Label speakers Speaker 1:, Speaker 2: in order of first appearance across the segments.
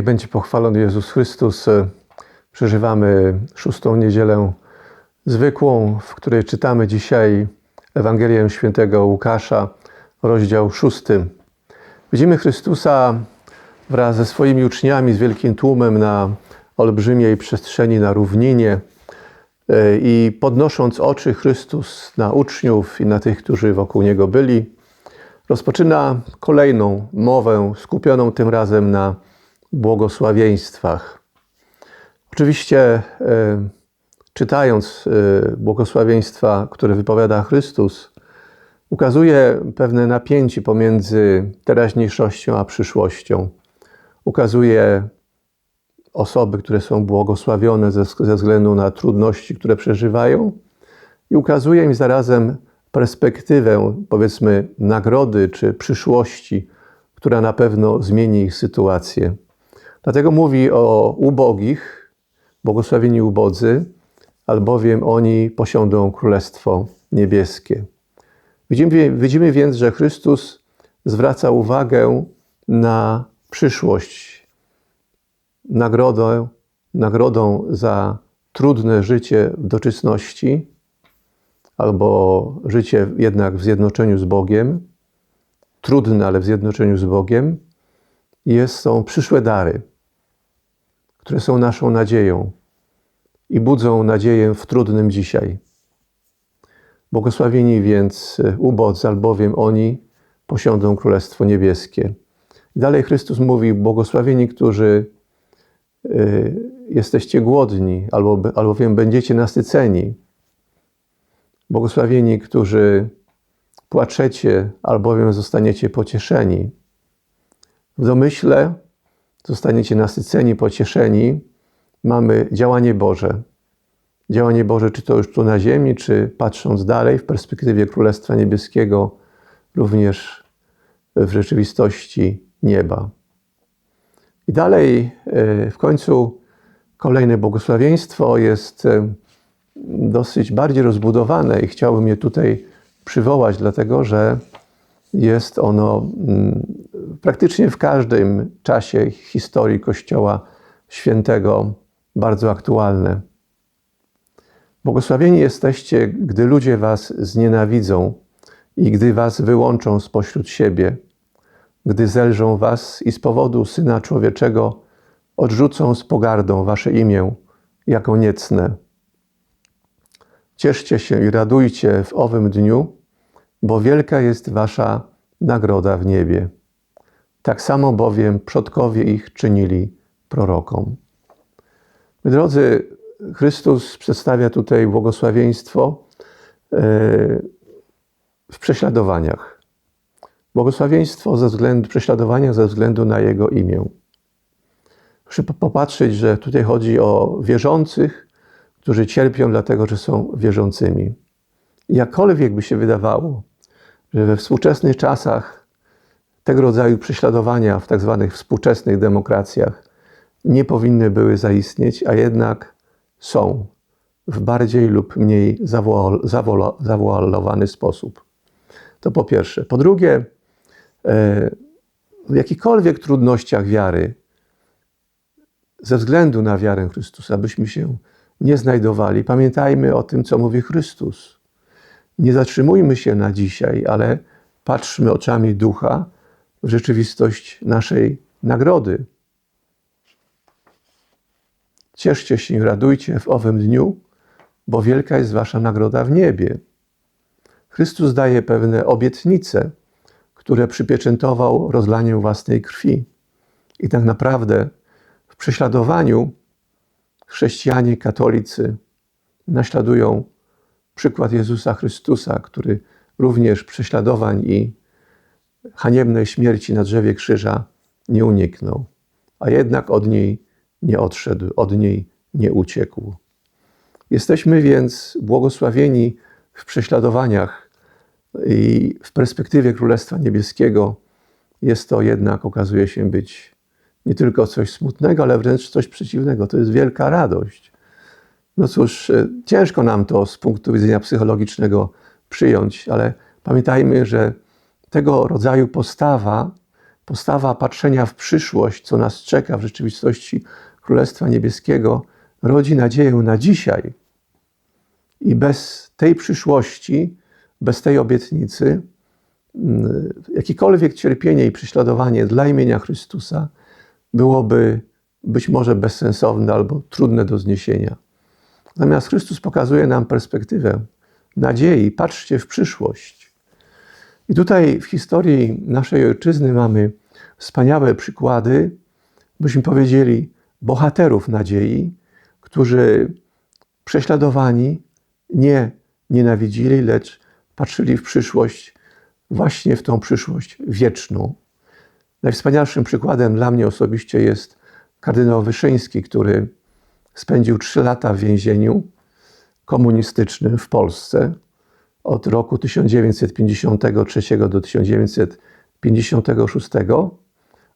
Speaker 1: Niech będzie pochwalony Jezus Chrystus. Przeżywamy szóstą niedzielę zwykłą, w której czytamy dzisiaj Ewangelię świętego Łukasza, rozdział szósty. Widzimy Chrystusa wraz ze swoimi uczniami, z wielkim tłumem na olbrzymiej przestrzeni, na równinie i podnosząc oczy Chrystus na uczniów i na tych, którzy wokół Niego byli, rozpoczyna kolejną mowę skupioną tym razem na błogosławieństwach. Oczywiście, e, czytając e, błogosławieństwa, które wypowiada Chrystus, ukazuje pewne napięcie pomiędzy teraźniejszością a przyszłością. Ukazuje osoby, które są błogosławione ze, ze względu na trudności, które przeżywają, i ukazuje im zarazem perspektywę, powiedzmy, nagrody czy przyszłości, która na pewno zmieni ich sytuację. Dlatego mówi o ubogich, błogosławieni ubodzy, albowiem oni posiądą Królestwo Niebieskie. Widzimy, widzimy więc, że Chrystus zwraca uwagę na przyszłość, nagrodę, nagrodą za trudne życie w doczesności, albo życie jednak w zjednoczeniu z Bogiem, trudne, ale w zjednoczeniu z Bogiem, jest, są przyszłe dary, które są naszą nadzieją i budzą nadzieję w trudnym dzisiaj. Błogosławieni więc ubodzy, albowiem oni posiądą Królestwo Niebieskie. Dalej Chrystus mówi, błogosławieni, którzy y, jesteście głodni, albo, albowiem będziecie nasyceni. Błogosławieni, którzy płaczecie, albowiem zostaniecie pocieszeni. W domyśle zostaniecie nasyceni, pocieszeni. Mamy działanie Boże. Działanie Boże, czy to już tu na ziemi, czy patrząc dalej w perspektywie Królestwa Niebieskiego, również w rzeczywistości nieba. I dalej, e, w końcu, kolejne błogosławieństwo jest e, dosyć bardziej rozbudowane i chciałbym je tutaj przywołać, dlatego że jest ono mm, praktycznie w każdym czasie historii Kościoła Świętego bardzo aktualne. Błogosławieni jesteście, gdy ludzie was znienawidzą i gdy was wyłączą spośród siebie, gdy zelżą was i z powodu Syna Człowieczego odrzucą z pogardą wasze imię jako niecne. Cieszcie się i radujcie w owym dniu, bo wielka jest wasza nagroda w niebie. Tak samo bowiem przodkowie ich czynili prorokom. My drodzy, Chrystus przedstawia tutaj błogosławieństwo e, w prześladowaniach. Błogosławieństwo ze względu, prześladowania ze względu na Jego imię. Proszę popatrzeć, że tutaj chodzi o wierzących, którzy cierpią dlatego, że są wierzącymi. Jakkolwiek by się wydawało, że we współczesnych czasach tego rodzaju prześladowania w tak zwanych współczesnych demokracjach nie powinny były zaistnieć, a jednak są w bardziej lub mniej zawoalowany sposób. To po pierwsze. Po drugie, e, w jakichkolwiek trudnościach wiary, ze względu na wiarę Chrystusa, byśmy się nie znajdowali, pamiętajmy o tym, co mówi Chrystus. Nie zatrzymujmy się na dzisiaj, ale patrzmy oczami ducha rzeczywistość naszej nagrody. Cieszcie się i radujcie w owym dniu, bo wielka jest wasza nagroda w niebie. Chrystus daje pewne obietnice, które przypieczętował rozlaniem własnej krwi. I tak naprawdę w prześladowaniu chrześcijanie, katolicy naśladują przykład Jezusa Chrystusa, który również prześladowań i haniebnej śmierci na drzewie krzyża nie uniknął, a jednak od niej nie odszedł, od niej nie uciekł. Jesteśmy więc błogosławieni w prześladowaniach i w perspektywie Królestwa Niebieskiego jest to jednak, okazuje się być nie tylko coś smutnego, ale wręcz coś przeciwnego. To jest wielka radość. No cóż, e, ciężko nam to z punktu widzenia psychologicznego przyjąć, ale pamiętajmy, że tego rodzaju postawa postawa patrzenia w przyszłość, co nas czeka w rzeczywistości Królestwa Niebieskiego, rodzi nadzieję na dzisiaj. I bez tej przyszłości, bez tej obietnicy, mm, jakiekolwiek cierpienie i prześladowanie dla imienia Chrystusa byłoby być może bezsensowne albo trudne do zniesienia. Natomiast Chrystus pokazuje nam perspektywę nadziei, patrzcie w przyszłość. I tutaj w historii naszej ojczyzny mamy wspaniałe przykłady, byśmy powiedzieli, bohaterów nadziei, którzy prześladowani nie nienawidzili, lecz patrzyli w przyszłość, właśnie w tą przyszłość wieczną. Najwspanialszym przykładem dla mnie osobiście jest kardynał Wyszyński, który spędził trzy lata w więzieniu komunistycznym w Polsce od roku 1953 do 1956.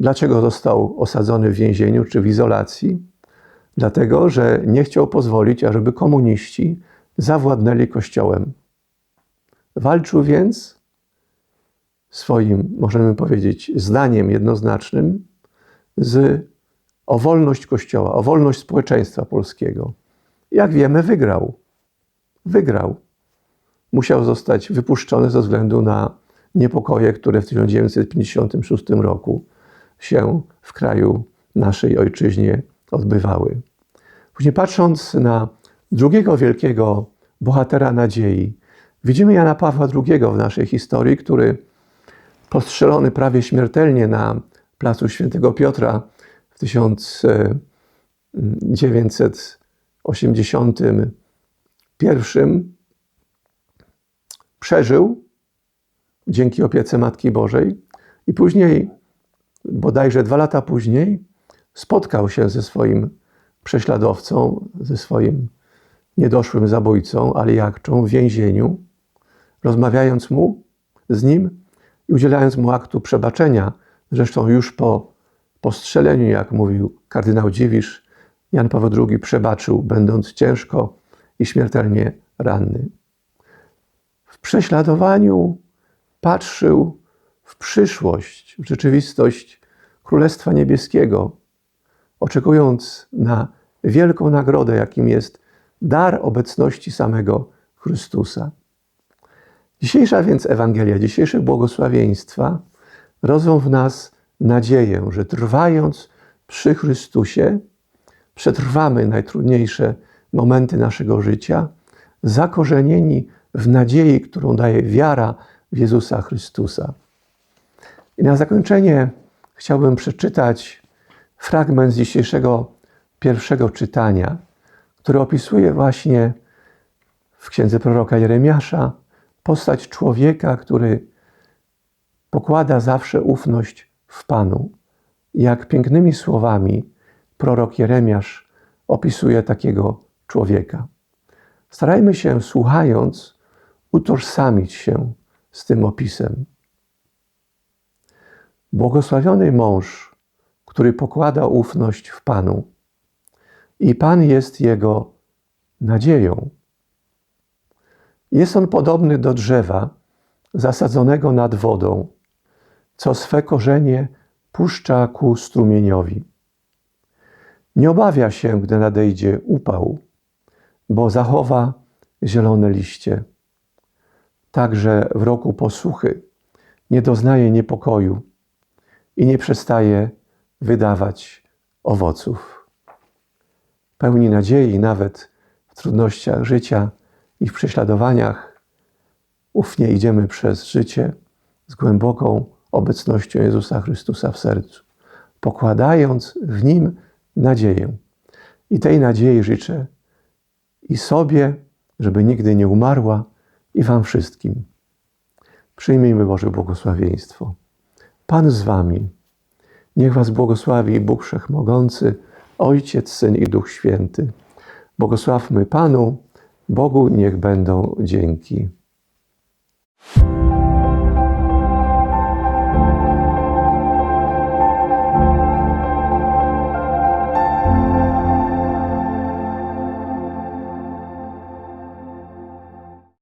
Speaker 1: Dlaczego został osadzony w więzieniu czy w izolacji? Dlatego, że nie chciał pozwolić, ażeby komuniści zawładnęli Kościołem. Walczył więc swoim, możemy powiedzieć, zdaniem jednoznacznym z, o wolność Kościoła, o wolność społeczeństwa polskiego. Jak wiemy, wygrał. Wygrał. Musiał zostać wypuszczony ze względu na niepokoje, które w 1956 roku się w kraju naszej ojczyźnie odbywały. Później patrząc na drugiego wielkiego bohatera nadziei, widzimy Jana Pawła II w naszej historii, który postrzelony prawie śmiertelnie na placu Świętego Piotra w 1981 przeżył dzięki opiece Matki Bożej i później, bodajże dwa lata później, spotkał się ze swoim prześladowcą, ze swoim niedoszłym zabójcą, Aliakczą w więzieniu, rozmawiając mu z nim i udzielając mu aktu przebaczenia. Zresztą już po postrzeleniu, jak mówił kardynał Dziwisz, Jan Paweł II przebaczył, będąc ciężko i śmiertelnie ranny. Prześladowaniu patrzył w przyszłość, w rzeczywistość Królestwa Niebieskiego, oczekując na wielką nagrodę, jakim jest dar obecności samego Chrystusa. Dzisiejsza więc Ewangelia, dzisiejsze błogosławieństwa rodzą w nas nadzieję, że trwając przy Chrystusie, przetrwamy najtrudniejsze momenty naszego życia, zakorzenieni w nadziei, którą daje wiara w Jezusa Chrystusa. I na zakończenie chciałbym przeczytać fragment z dzisiejszego pierwszego czytania, który opisuje właśnie w księdze proroka Jeremiasza postać człowieka, który pokłada zawsze ufność w Panu. Jak pięknymi słowami prorok Jeremiasz opisuje takiego człowieka. Starajmy się, słuchając, utożsamić się z tym opisem. Błogosławiony mąż, który pokłada ufność w Panu, i Pan jest jego nadzieją. Jest on podobny do drzewa zasadzonego nad wodą, co swe korzenie puszcza ku strumieniowi. Nie obawia się, gdy nadejdzie upał, bo zachowa zielone liście. Także w roku posłuchy nie doznaje niepokoju i nie przestaje wydawać owoców. Pełni nadziei nawet w trudnościach życia i w prześladowaniach, ufnie idziemy przez życie z głęboką obecnością Jezusa Chrystusa w sercu, pokładając w Nim nadzieję. I tej nadziei życzę i sobie, żeby nigdy nie umarła, i Wam wszystkim. Przyjmijmy Boże błogosławieństwo. Pan z Wami. Niech Was błogosławi Bóg Wszechmogący, Ojciec, Syn i Duch Święty. Błogosławmy Panu, Bogu niech będą dzięki.